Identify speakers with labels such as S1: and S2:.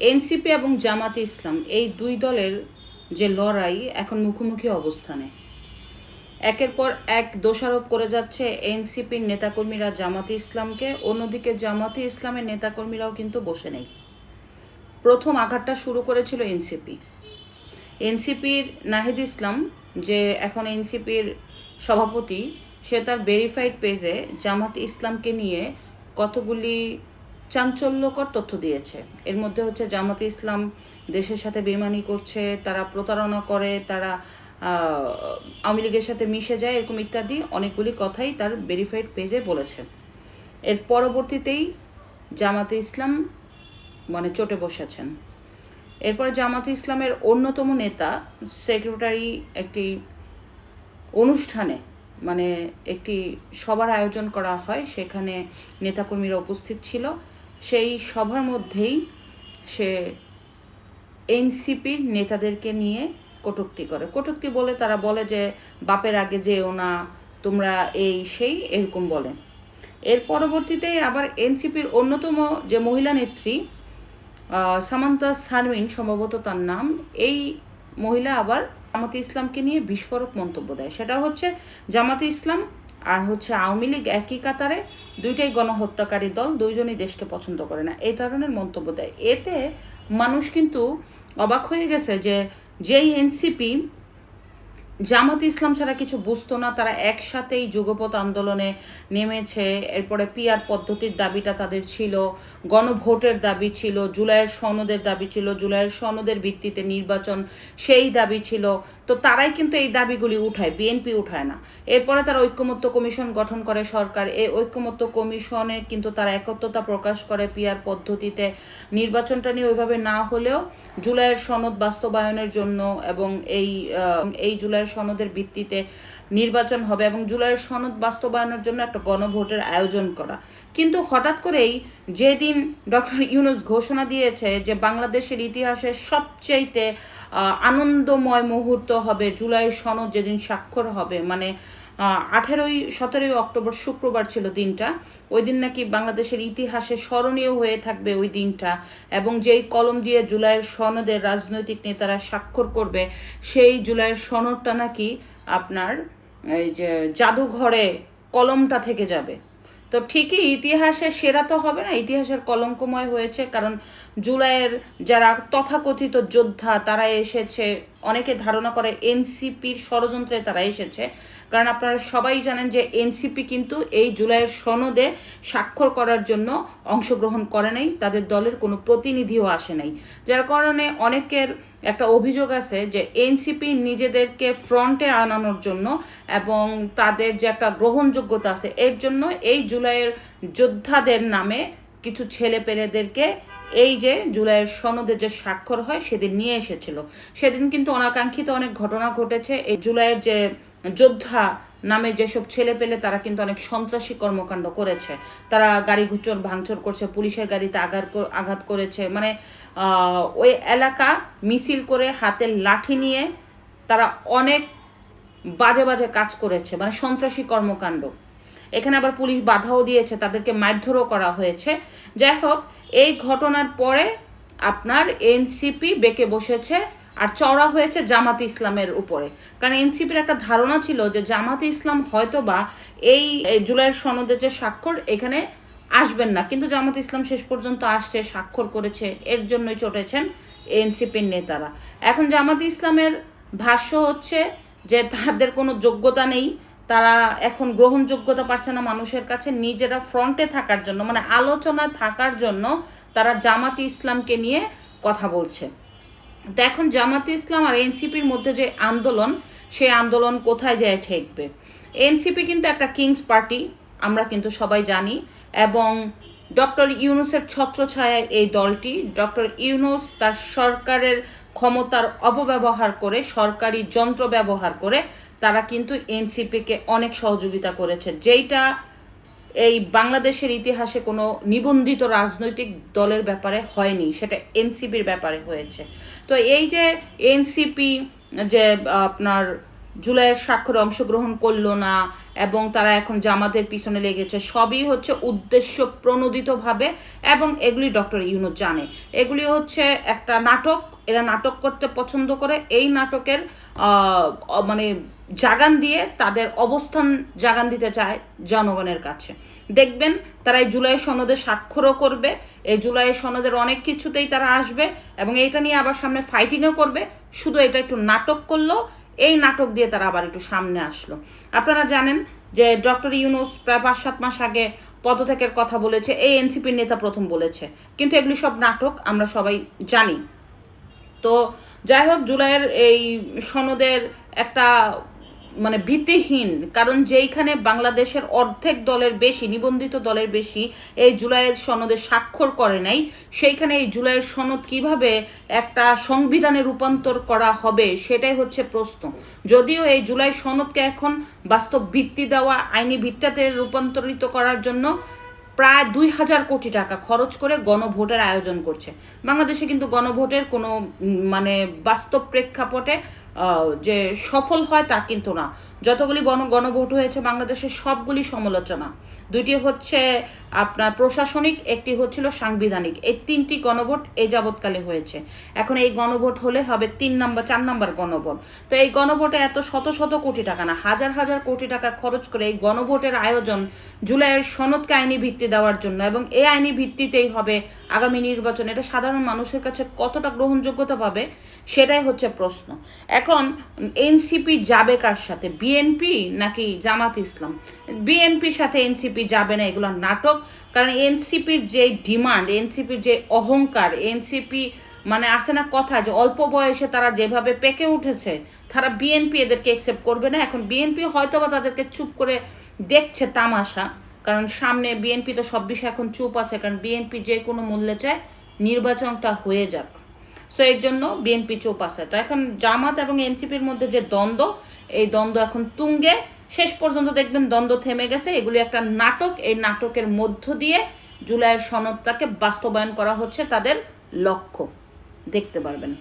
S1: NCP এবং জামাতে ইসলাম এই দুই দলের যে লড়াই এখন মুখোমুখি অবস্থানে। একের পর এক দোষারোপ করে যাচ্ছে এনসিপির নেতাকর্মীরা জামাতে ইসলামকে, অন্যদিকে জামাতে ইসলামের নেতাকর্মীরাও কিন্তু বসে নেই। প্রথম আঘাতটা শুরু করেছিল এনসিপি এনসিপির নাহিদ ইসলাম, যে এখন এনসিপির সভাপতি, সে তার ভেরিফাইড পেজে জামাত ইসলামকে নিয়ে কতগুলি চাঞ্চল্যকর তথ্য দিয়েছে। এর মধ্যে হচ্ছে জামাত ইসলাম দেশের সাথে বেমানি করছে, তারা প্রতারণা করে, তারা আওয়ামী লীগের সাথে মিশে যায়, এরকম ইত্যাদি অনেকগুলি কথাই তার ভেরিফাইড পেজে বলেছে। এর পরবর্তীতেই জামাতে ইসলাম মানে চটে বসেছেন। এরপরে জামাতে ইসলামের অন্যতম নেতা সেক্রেটারি একটি অনুষ্ঠানে মানে একটি সভার আয়োজন করা হয়, সেখানে নেতাকর্মীরা উপস্থিত ছিল। সেই সভার মধ্যেই সে এনসিপির নেতাদেরকে নিয়ে কটুক্তি করে। কটুক্তি বলে তারা বলে যে, বাপের আগে যেও না, তোমরা এই সেই, এরকম বলে। এর পরবর্তীতে আবার এনসিপির অন্যতম যে মহিলা নেত্রী সামান্তা সারমিন সম্ভবত তার নাম, এই মহিলা আবার জামাতে ইসলামকে নিয়ে বিস্ফোরক মন্তব্য দেয়। সেটা হচ্ছে জামাতে ইসলাম আর হচ্ছে আওয়ামী লীগ একই কাতারে দুইটাই গণহত্যাকারী দল, দুইজনই দেশকে পছন্দ করে না। এই ধরনের মন্তব্য দেয়। এতে মানুষ কিন্তু অবাক হয়ে গেছে যে যেই এনসিপি জামাত ইসলাম ছাড়া কিছু বুঝতো না, তারা একসাথেই যুগপথ আন্দোলনে নেমেছে, এরপরে পিয়ার পদ্ধতির দাবিটা তাদের ছিল, গণভোটের দাবি ছিল, জুলাইয়ের সনদের দাবি ছিল, জুলাইয়ের সনদের ভিত্তিতে নির্বাচন সেই দাবি ছিল। তো তারাই কিন্তু এই দাবিগুলি উঠায়, বিএনপি উঠায় না। এরপরে তারা ঐক্যমত্য কমিশন গঠন করে সরকার। এই ঐক্যমত্য কমিশনে কিন্তু তারা একত্রতা প্রকাশ করে পিয়ার পদ্ধতিতে। নির্বাচনটা নিয়ে ওইভাবে না হলেও জুলাইয়ের সনদ বাস্তবায়নের জন্য এবং এই এই জুলাইয়ের সনদের ভিত্তিতে নির্বাচন হবে এবং জুলাইয়ের সনদ বাস্তবায়নের জন্য একটা গণভোটের আয়োজন করা। কিন্তু হঠাৎ করেই যেদিন ডক্টর ইউনুস ঘোষণা দিয়েছে যে বাংলাদেশের ইতিহাসে সবচাইতে আনন্দময় মুহূর্ত হবে জুলাই সনদ যেদিন স্বাক্ষর হবে মানে আঠেরোই, সতেরোই অক্টোবর শুক্রবার ছিল দিনটা, ওই দিন নাকি বাংলাদেশের ইতিহাসে স্মরণীয় হয়ে থাকবে ওই দিনটা এবং যেই কলম দিয়ে জুলাইয়ের সনদের রাজনৈতিক নেতারা স্বাক্ষর করবে, সেই জুলাইয়ের সনদটা নাকি আপনার এই যে জাদুঘরে কলমটা থেকে যাবে। তো ঠিকই ইতিহাসে সেরা তো হবে না, ইতিহাসের কলঙ্কময় হয়েছে, কারণ জুলাইয়ের যারা তথাকথিত যোদ্ধা, তারা এসেছে অনেকে ধারণা করে এনসিপির ষড়যন্ত্রে তারা এসেছে। কারণ আপনারা সবাই জানেন যে এনসিপি কিন্তু এই জুলাইয়ের সনদে স্বাক্ষর করার জন্য অংশগ্রহণ করে নাই, তাদের দলের কোনো প্রতিনিধিও আসে নাই। যার কারণে অনেকের একটা অভিযোগ আছে যে এনসিপি নিজেদেরকে ফ্রন্টে আনানোর জন্য এবং তাদের যে একটা গ্রহণযোগ্যতা আছে, এর জন্য এই জুলাইয়ের যোদ্ধাদের নামে কিছু ছেলে পেলেদেরকে এই যে জুলাইয়ের সনদে যে স্বাক্ষর হয়, সেদিন নিয়ে এসেছিল। সেদিন কিন্তু অনাকাঙ্ক্ষিত অনেক ঘটনা ঘটেছে। এই জুলাইয়ের যে যোদ্ধা নামে যেসব ছেলে পেলে, তারা কিন্তু অনেক সন্ত্রাসী কর্মকাণ্ড করেছে। তারা গাড়ি ঘুচর ভাঙচুর করছে, পুলিশের গাড়িতে আঘাত আঘাত করেছে। মানে ওই এলাকা মিছিল করে হাতে লাঠি নিয়ে তারা অনেক বাজে বাজে কাজ করেছে মানে সন্ত্রাসী কর্মকাণ্ড। এখানে আবার পুলিশ বাধাও দিয়েছে, তাদেরকে মারধরও করা হয়েছে। যাই হোক এই ঘটনার পরে আপনার এনসিপি বেঁকে বসেছে আর চড়া হয়েছে জামাত ইসলামের উপরে। কারণ এনসিপির একটা ধারণা ছিল যে জামাত ইসলাম হয়তো বা এই জুলাইয়ের সনদের যে স্বাক্ষর এখানে আসবেন না। কিন্তু জামাত ইসলাম শেষ পর্যন্ত আসছে, স্বাক্ষর করেছে, এর জন্যই চটেছেন এনসিপির নেতারা। এখন জামাত ইসলামের ভাষ্য হচ্ছে যে তাদের কোনো যোগ্যতা নেই তারা এখন গ্রহণযোগ্যতা পাচ্ছে না মানুষের কাছে, নিজেরা ফ্রন্টে থাকার জন্য মানে আলোচনায় থাকার জন্য তারা জামাত ইসলামকে নিয়ে কথা বলছে। তো এখন জামাতে ইসলাম আর এনসিপির মধ্যে যে আন্দোলন, সেই আন্দোলন কোথায় যায় ঠেকবে? এনসিপি কিন্তু একটা কিংস পার্টি, আমরা কিন্তু সবাই জানি, এবং ডক্টর ইউনুসের ছত্রছায়ায় এই দলটি, ডক্টর ইউনুস তার সরকারের ক্ষমতার অপব্যবহার করে, সরকারি যন্ত্র ব্যবহার করে তারা কিন্তু এনসিপিকে অনেক সহযোগিতা করেছে। যেইটা এই বাংলাদেশের ইতিহাসে কোনো নিবন্ধিত রাজনৈতিক দলের ব্যাপারে হয়নি, সেটা এনসিপির ব্যাপারে হয়েছে। তো এই যে এনসিপি যে আপনার জুলাইয়ের স্বাক্ষরে অংশগ্রহণ করল না এবং তারা এখন জামাতের পিছনে লেগেছে, সবই হচ্ছে উদ্দেশ্য প্রণোদিতভাবে এবং এগুলি ডক্টর ইউনুস জানে। এগুলি হচ্ছে একটা নাটক এরা নাটক করতে পছন্দ করে, এই নাটকের মানে জাগান দিয়ে তাদের অবস্থান জাগান দিতে চায় জনগণের কাছে। দেখবেন তারা এই জুলাই সনদে স্বাক্ষরও করবে, এই জুলাই সনদের অনেক কিছুতেই তারা আসবে এবং এইটা নিয়ে আবার সামনে ফাইটিংও করবে। শুধু এটা একটু নাটক করল, এই নাটক দিয়ে তারা আবার একটু সামনে আসলো। আপনারা জানেন যে ডক্টর ইউনুস প্রায় পাঁচ, সাত মাস আগে পদত্যাগের কথা বলেছে, এই এনসিপির নেতা প্রথম বলেছে। কিন্তু এগুলি সব নাটক, আমরা সবাই জানি। তো যাই হোক, জুলাইয়ের এই সনদের একটা মানে ভিত্তিহীন কারণ যেইখানে বাংলাদেশের অর্ধেক দলের বেশি, নিবন্ধিত দলের বেশি এই জুলাইয়ের সনদে স্বাক্ষর করে নাই, সেইখানে এই জুলাইয়ের সনদ কীভাবে একটা সংবিধানে রূপান্তর করা হবে সেটাই হচ্ছে প্রশ্ন। যদিও এই জুলাই সনদকে এখন বাস্তব ভিত্তি দেওয়া, আইনি ভিত্তিতে রূপান্তরিত করার জন্য প্রায় দুই হাজার কোটি টাকা খরচ করে গণভোটের আয়োজন করছে। বাংলাদেশে কিন্তু গণভোটের কোনো মানে বাস্তব প্রেক্ষাপটে যে সফল হয় তা কিন্তু না। যতগুলি গণ, গণভোট হয়েছে বাংলাদেশের সবগুলি সমালোচনা। দুইটি হচ্ছে আপনার প্রশাসনিক, একটি হচ্ছিল সাংবিধানিক। এই তিনটি গণভোট এই যাবৎকালে হয়েছে। এখন এই গণভোট হলে হবে তিন নম্বর, চার নম্বর গণভোট। তো এই গণভোটে এত শত শত কোটি টাকা না, হাজার হাজার কোটি টাকা খরচ করে এই গণভোটের আয়োজন জুলাইয়ের সনদকে আইনি ভিত্তি দেওয়ার জন্য এবং এই আইনি ভিত্তিতেই হবে আগামী নির্বাচন। এটা সাধারণ মানুষের কাছে কতটা গ্রহণযোগ্যতা পাবে, সেটাই হচ্ছে প্রশ্ন। এখন এনসিপি যাবে কার সাথে? বিএনপি নাকি জামাত ইসলাম? বিএনপির সাথে এনসিপি যাবে না এগুলো নাটক, কারণ এনসিপির যে ডিমান্ড এনসিপির যে অহংকার এনসিপি মানে আসে না কথা যে অল্প বয়সে তারা যেভাবে পেকে উঠেছে, তারা বিএনপি এদেরকে একসেপ্ট করবে না। এখন বিএনপি হয়তো বা তাদেরকে চুপ করে দেখছে তামাশা, কারণ সামনে বিএনপি তো সব বিষয়ে এখন চুপ আছে, কারণ বিএনপি যে কোনো মূল্যে চায় নির্বাচনটা হয়ে যাক। সো এর জন্য বিএনপি চুপ আছে তো এখন জামাত এবং এনসিপির মধ্যে যে দ্বন্দ্ব, এই দ্বন্দ্ব এখন তুঙ্গে। শেষ পর্যন্ত দেখবেন দ্বন্দ্ব থেমে গেছে। এগুলি একটা নাটক। এই নাটকের মধ্য দিয়ে জুলাইয়ের সনদটাকে বাস্তবায়ন করা হচ্ছে তাদের লক্ষ্য। দেখতে পারবেন।